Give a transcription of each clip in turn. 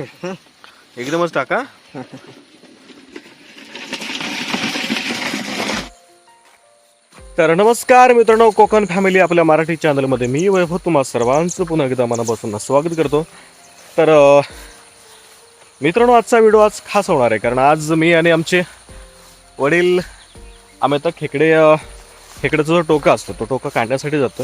एकदमच टाका. तर नमस्कार मित्रांनो कोकण फॅमिली आपल्या मराठी चॅनलमध्ये मी वैभव तुम्हा सर्वांचं पुन्हा एकदा मनापासून स्वागत करतो. तर मित्रांनो आजचा व्हिडिओ आज खास होणार आहे कारण आज मी आणि आमचे वडील आम्ही आता खेकडे खेकड्याचा जो टोका असतो तो टोका काढण्यासाठी जातो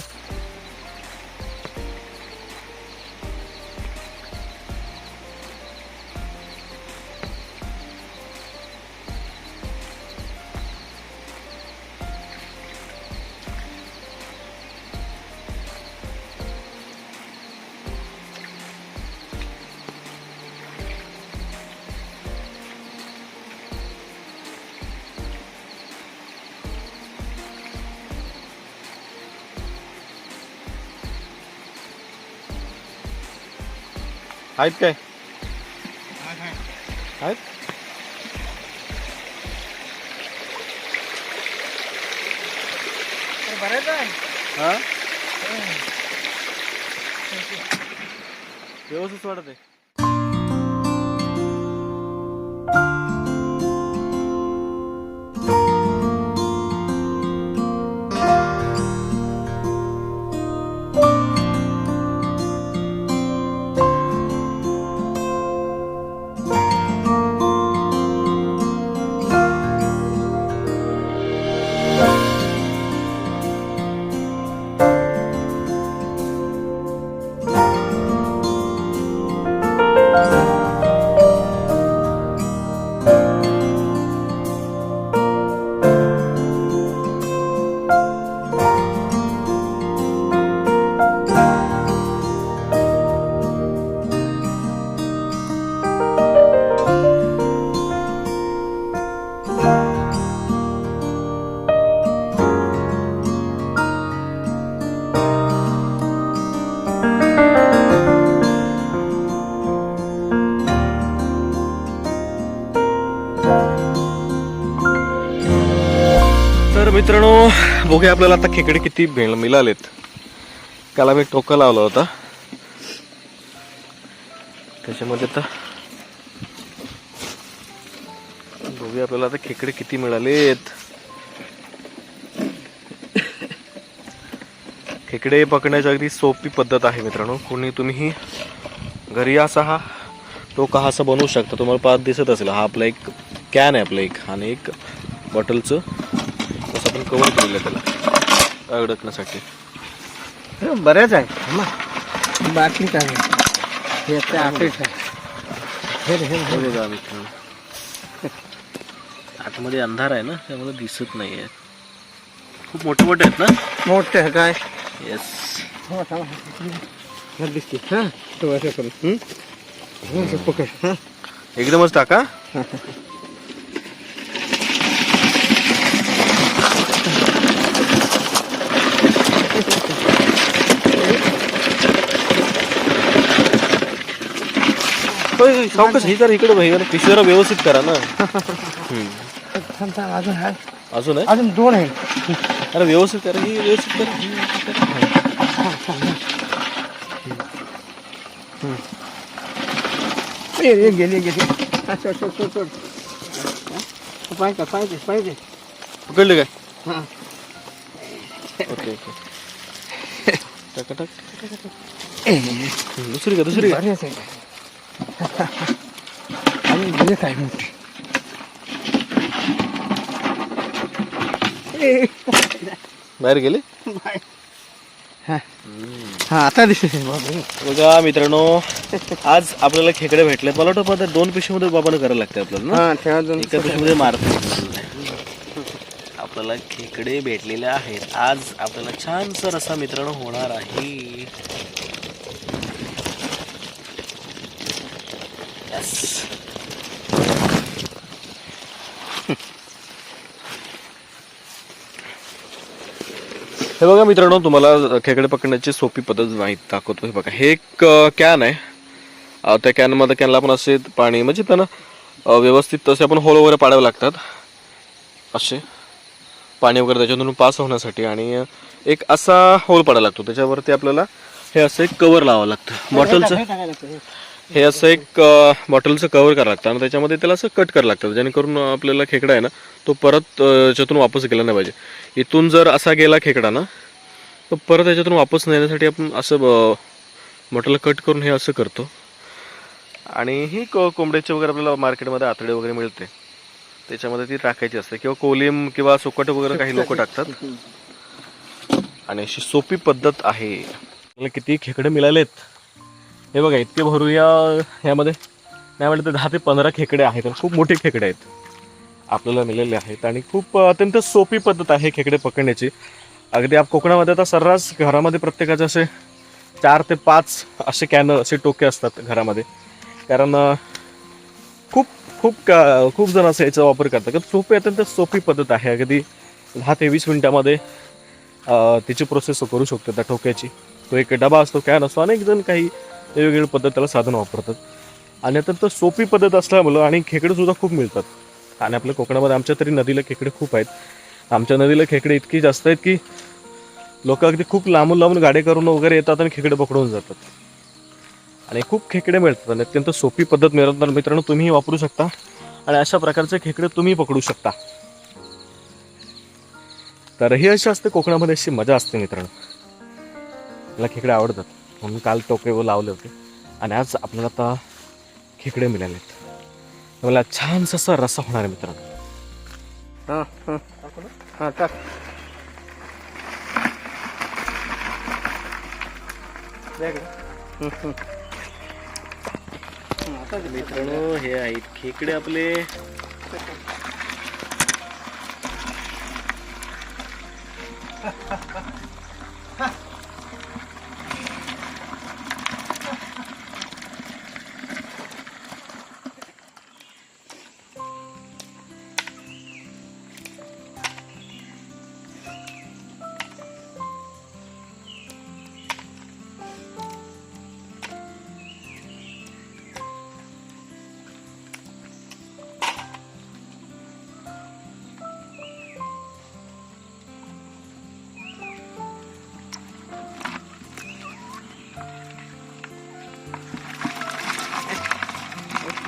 आहेत काय? आहेत हा? व्यवस्थित वाटत आहे. मित्रांनो बघूया आपल्याला आता खेकडे किती भेळ मिळालेत. त्याला मी टोका लावला होता. त्याच्यामध्ये आता बघूया आपल्याला आता खेकडे किती मिळालेत. खेकडे पकडण्याची अगदी सोपी पद्धत आहे मित्रांनो. कोणी तुम्ही घरी असा हा टोका हा असा बनवू शकता. तुम्हाला पाच दिसत असेल. हा आपला एक कॅन आहे आपला एक. आणि एक बॉटलचं आपण कवर केलेलं आहे त्याला. अडकण्यासाठी. बऱ्याच आहे. बाटली काय? हे आता आठच आहे हे रे, हे रे, हे हे. रे. बघा मित्रांनो आतमध्ये अंधार आहे ना त्यामुळे दिसत नाही आहे खूप मोठे मोठे आहेत ना? मोठं आहे काय? येस थांबा. हा, दिसते हां? तो असं करू हं? हं, पकड. हं. एकदमच टाका. होय, सावकाश हे जरा इकडे भाई जरा पिशवी जरा व्यवस्थित करा ना. हम्म. थांब, थांब, अजून आहे? अजून आहे अजून दोन आहे अरे व्यवस्थित करा ही व्यवस्थित करा ही व्यवस्थित करा. गेली गेली. हं? पाहिजे पाहिजे पाहिजे. पकडले काय? हां. Okay okay. टाका टाक दुसरी का दुसरी? का बरेच आहे अजून बरेच आहे मोठी बाहेर गेले? हा. हा, आता दिसते बघा मित्रांनो आज आपल्याला खेकडे भेटले. मला वाटतं पण दोन पिशवीमध्ये बाबानं करायला लागते आपल्याला ना? हा ठेवा दोन एका पिशवीमध्ये. मारत आपल्याला खेकडे भेटलेले आहेत. आज आपल्याला छानसा रसा मित्रांनो होणार आहे. Yes. हे बघा मित्रांनो तुम्हाला खेकडे पकडण्याची सोपी पद्धत माहीत दाखवतो हे बघा हे एक कॅन आहे. त्या कॅनमध्ये कॅनला आपण असे पाणी म्हणजे त्यांना व्यवस्थित तसे आपण होल वगैरे पाडावे लागतात. असे. पाणी वगैरे त्याच्यातून पास होण्यासाठी आणि एक असा होल पाडायला लागतो. त्याच्यावरती आपल्याला हे असं एक कवर लावावं लागतं. बॉटलचं हे असं एक बॉटलचं कव्हर करावं लागतं आणि त्याच्यामध्ये त्याला असं कट करावं लागतं. जेणेकरून आपल्याला खेकडा आहे ना तो परत याच्यातून वापस गेला नाही पाहिजे. इथून जर असा गेला खेकडा ना तर परत याच्यातून वापस नेण्यासाठी आपण असं बॉटलला कट करून हे असं करतो. आणि ही को कोंबड्याची वगैरे आपल्याला मार्केटमध्ये आतडे वगैरे मिळते. त्याच्यामध्ये ती टाकायची असते. किंवा कोलिम किंवा सुकट वगैरे काही लोक टाकतात. आणि अशी सोपी पद्धत आहे. मला किती खेकडे मिळालेत? हे बघा इतके भरूया ह्यामध्ये नाही म्हटलं तर दहा ते पंधरा खेकडे आहेत खूप मोठे खेकडे आहेत. आपल्याला मिळालेले आहेत आणि खूप अत्यंत सोपी पद्धत आहे खेकडे पकडण्याची. अगदी आप कोकणामध्ये आता सर्रास घरामध्ये प्रत्येकाचे असे चार ते पाच असे कॅन असे टोके असतात घरामध्ये. कारण खूप खूप का खूप जण असं याचा वापर करतात. कारण सोपी अत्यंत सोपी पद्धत आहे. अगदी दहा ते वीस मिनिटामध्ये त्याची तिची प्रोसेस करू शकतो त्या टोक्याची. तो एक डबा असतो कॅन असतो अनेक जण काही वेगवेगळी पद्धत त्याला साधन वापरतात. आणि अत्यंत सोपी पद्धत असल्यामुळं आणि खेकडेसुद्धा खूप मिळतात. आणि आपल्या कोकणामध्ये आमच्या तरी नदीला खेकडे खूप आहेत. आमच्या नदीला खेकडे इतकी जास्त आहेत की लोक अगदी खूप लांबून लांबून गाडे करून वगैरे येतात आणि खेकडे पकडून जातात. आणि खूप खेकडे मिळतात आणि अत्यंत सोपी पद्धत मिळत तर मित्रांनो तुम्हीही वापरू शकता. आणि अशा प्रकारचे खेकडे तुम्ही पकडू शकता. तर ही अशी असते कोकणामध्ये अशी मजा असते मित्रांनो. मला खेकडे आवडतात. म्हणून काल टोके व लावले होते आणि आज आपल्याला आता खेकडे मिळालेत तर मला छानसा असा रस्सा होणार आहे मित्रांनो हां हां हां टाक. हं, हं. हं. मित्रांनो हे आहेत खेकडे आपले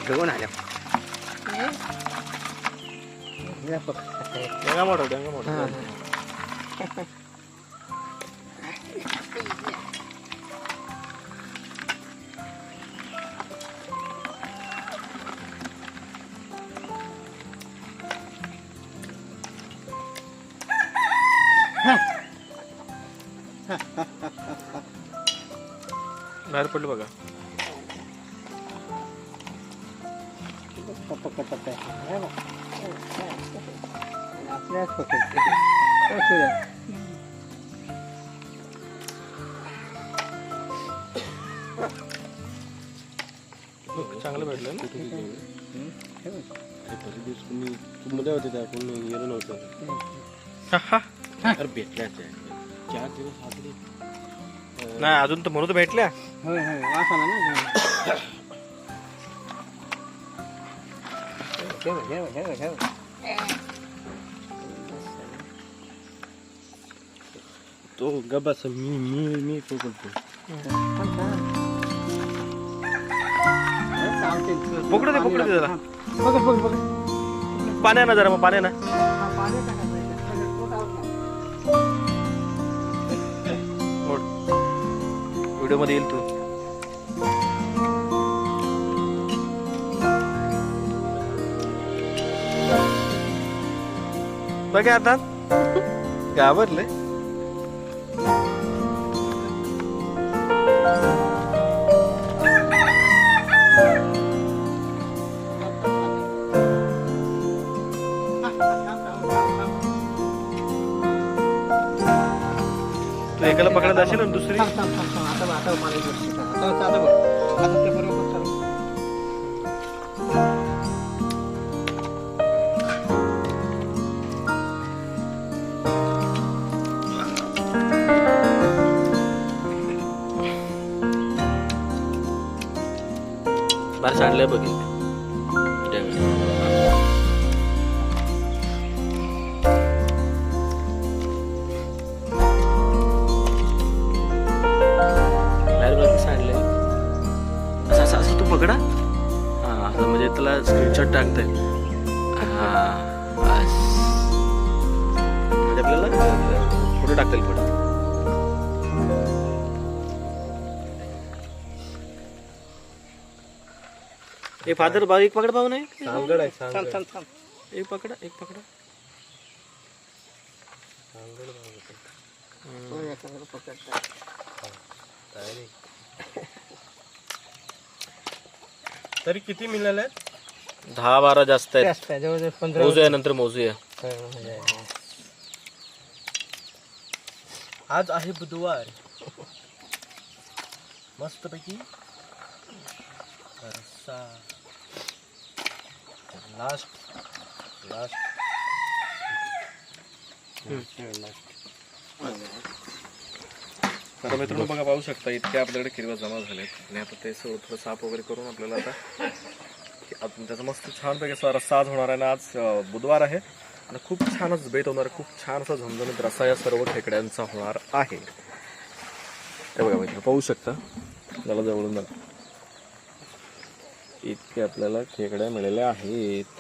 घेऊन आल्या या बघ. डेंगा मोठा डेंगा मोठा हां. बाहेर पडलं आहे. आपल्याच पकडते. चांगलं भेटलं हं, हे. होते त्या कोण गेलो नव्हतं अरे भेटल्या त्या. चार दिवस नाही अजून तर म्हणून तर भेटल्या. होय होय. वास आला ना? ठेव ठेव ठेव ठेव तो गबास मी मी मी पकडतो पकडू दे, पकडू दे जरा. बघ बघ बघ पाण्या ना जरा मग पाण्या ना व्हिडिओमध्ये येईल तू बघा आता? घाबरले. तू एकाला पकडत असेल ना दुसरी? आता आता पाणी बाहेर सांडलंय. बघ असं तू पकडा. तू असं म्हणजे त्याला स्क्रीनशॉट टाकतंय. ए फादर बा एक पकड पाहू नाही सांगड आहे थांब सांगड थांब थांब एक पकडा एक पकडा। तो एखाद्याला पकडता. तरी किती मिळाले दहा बारा जास्त आहेत. जास्त आहे, जवळजवळ पंधरा मोजूया नंतर मोजूया आज आहे बुधवार. मस्त पैकी रस्सा लास्ट लास्ट आता मित्रांनो बघा पाहू शकता इतक्या आपल्याकडे किरवा जमा झालेत. आणि आता ते सगळं थोडं साफ वगैरे करून आपल्याला आता त्याचा मस्त छानपैकी असा रस्सा आज होणार आहे ना आज बुधवार आहे. आणि खूप छानच बेत होणार आहे. खूप छान असा झमझमीत रस्सा या सर्व खेकड्यांचा होणार आहे. हे बघा मित्र पाहू शकता. त्याला जवळून बघा. इतके आपल्याला खेकड्या मिळाल्या आहेत.